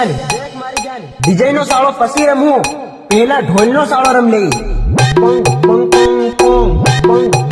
જાન ડીજે નો સાળો પછી રમવું પેલા ઢોલ નો સાળો રમ લઈ પંગ પંગ પંગ પંગ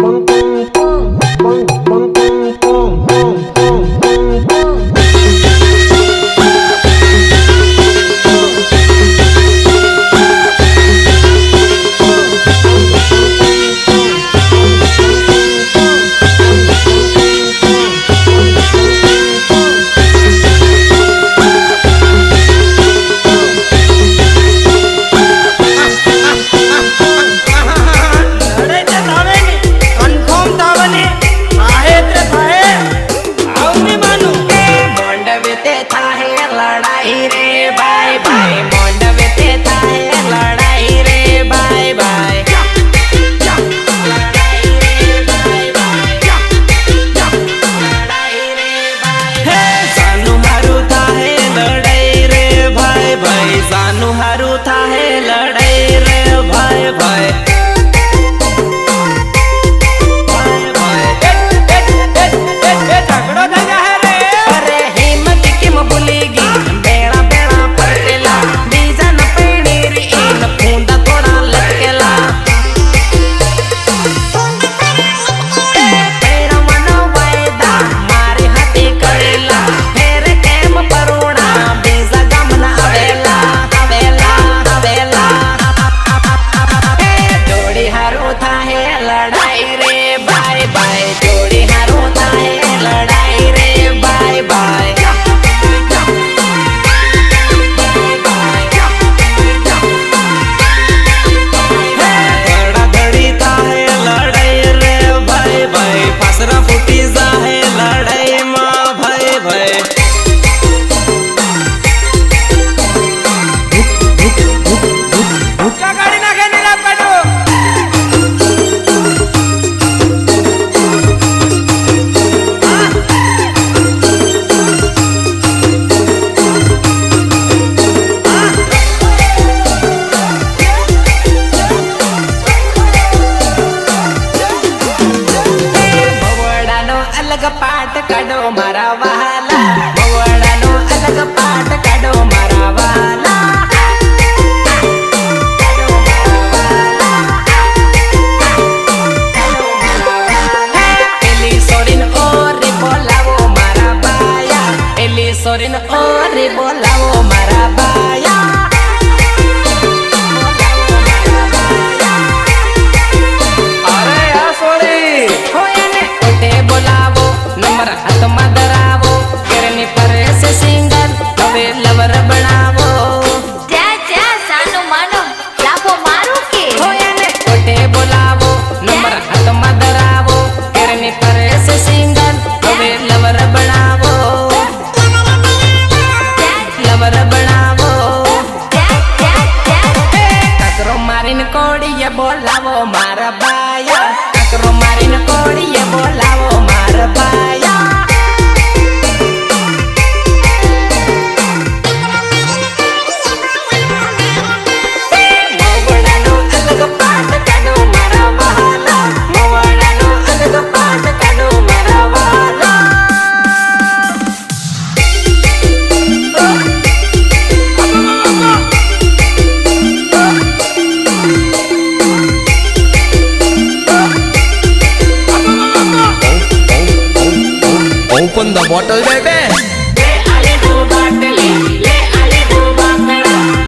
અલગ પાઠ કાઢો મારા બોલાવો મારા બા. Open the bottle, baby.